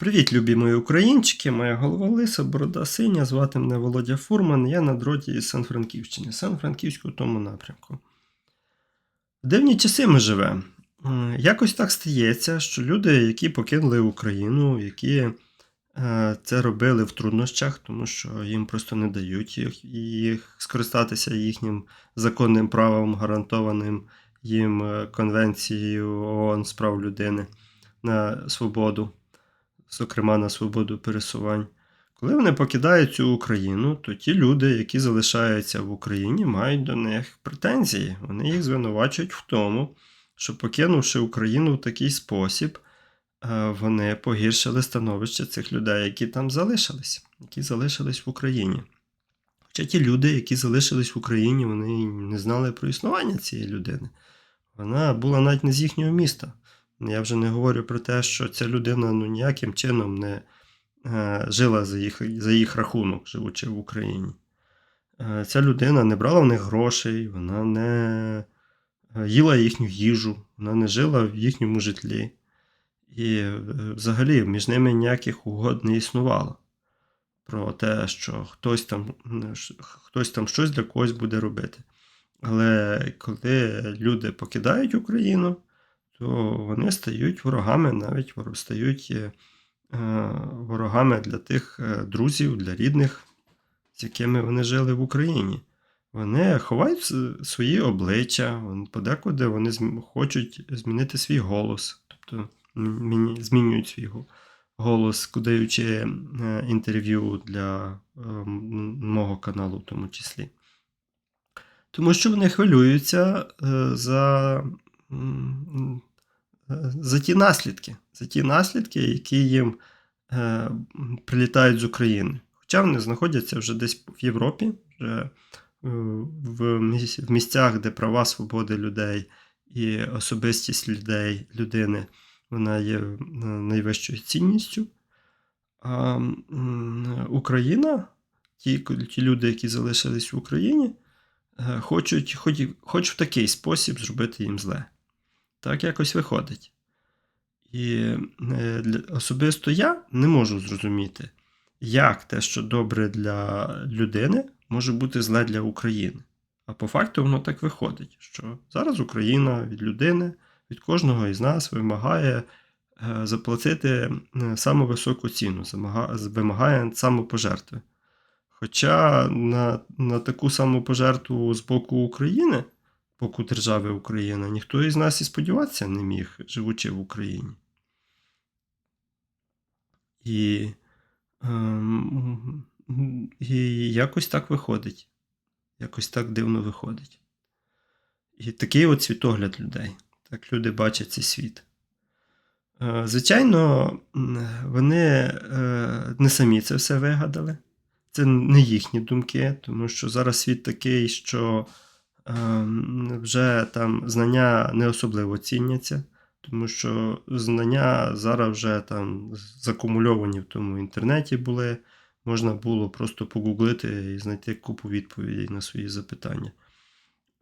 Привіт, любі мої українчики, моя голова лиса, борода синя, звати мене Володя Фурман, я на дроті із Сан-Франківщини, Сан-Франківську тому напрямку. В дивні часи ми живемо. Якось так стається, що люди, які покинули Україну, які е, це робили в труднощах, тому що їм просто не дають їх, їх скористатися їхнім законним правом, гарантованим їм е, Конвенцією ООН з прав людини на свободу зокрема на свободу пересувань. Коли вони покидають цю Україну, то ті люди, які залишаються в Україні, мають до них претензії. Вони їх звинувачують в тому, що покинувши Україну в такий спосіб, е, вони погіршили становище цих людей, які там залишились, які залишились в Україні. Хоча ті люди, які залишились в Україні, вони не знали про існування цієї людини. Вона була навіть не з їхнього міста. Я вже не говорю про те, що ця людина ну, ніяким чином не е, жила за їх, за їх рахунок, живучи в Україні. Е, ця людина не брала в них грошей, вона не е, їла їхню їжу, вона не жила в їхньому житлі. І взагалі між ними ніяких угод не існувало. Про те, що хтось там, хтось там щось для когось буде робити. Але коли люди покидають Україну, то вони стають ворогами, навіть стають е, ворогами для тих е, друзів, для рідних, з якими вони жили в Україні. Вони ховають свої обличчя, подекуди вони хочуть змінити свій голос, тобто змінюють свій голос, даючи е, інтерв'ю для мого каналу, в тому числі. Тому що вони хвилюються за, за ті наслідки, за ті наслідки, які їм е, прилітають з України. Хоча вони знаходяться вже десь в Європі, вже е, в місцях, де права свободи людей і особистість людей, людини вона є е, найвищою цінністю. А Україна, ті, ті люди, які залишились в Україні, е, хочуть хоч, хоч в такий спосіб зробити їм зле. Так якось виходить. І е, особисто я не можу зрозуміти, як те, що добре для людини, може бути зле для України. А по факту воно так виходить, що зараз Україна від людини, від кожного із нас вимагає е, заплатити е, саму високу ціну, вимагає самопожертви. Хоча на, на таку самопожертву з боку України, боку держави Україна, ніхто із нас і сподіватися не міг, живучи в Україні. І, ем, і якось так виходить. Якось так дивно виходить. І такий от світогляд людей. Так люди бачать цей світ. Е, Звичайно, вони е, не самі це все вигадали. Це не їхні думки, тому що зараз світ такий, що вже там знання не особливо ціняться, тому що знання зараз вже там закумульовані в тому інтернеті були. Можна було просто погуглити і знайти купу відповідей на свої запитання.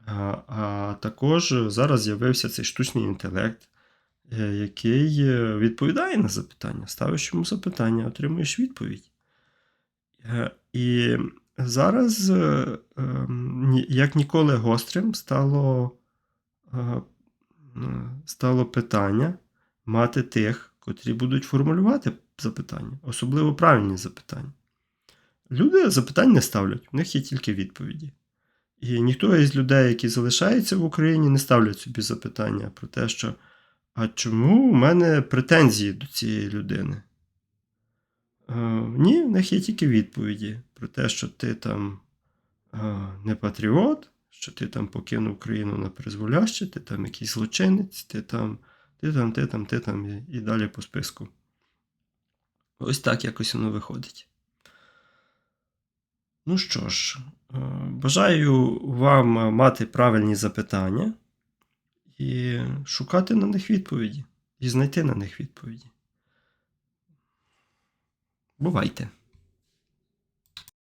А, а також зараз з'явився цей штучний інтелект, е, який е, відповідає на запитання. Ставиш йому запитання, отримуєш відповідь. Е, І зараз, е, ні- як ніколи гострим, стало, е, стало питання мати тих, котрі будуть формулювати запитання, особливо правильні запитання. Люди запитань не ставлять, в них є тільки відповіді. І ніхто із людей, які залишаються в Україні, не ставлять собі запитання про те, що а чому в мене претензії до цієї людини? Е, ні, в них є тільки відповіді про те, що ти там е, не патріот, що ти там покинув країну на призволяще, ти там якийсь злочинець, ти там, ти там, ти там, ти там і, далі по списку. Ось так якось воно виходить. Ну що ж, е, бажаю вам мати правильні запитання і шукати на них відповіді, і знайти на них відповіді. Бувайте!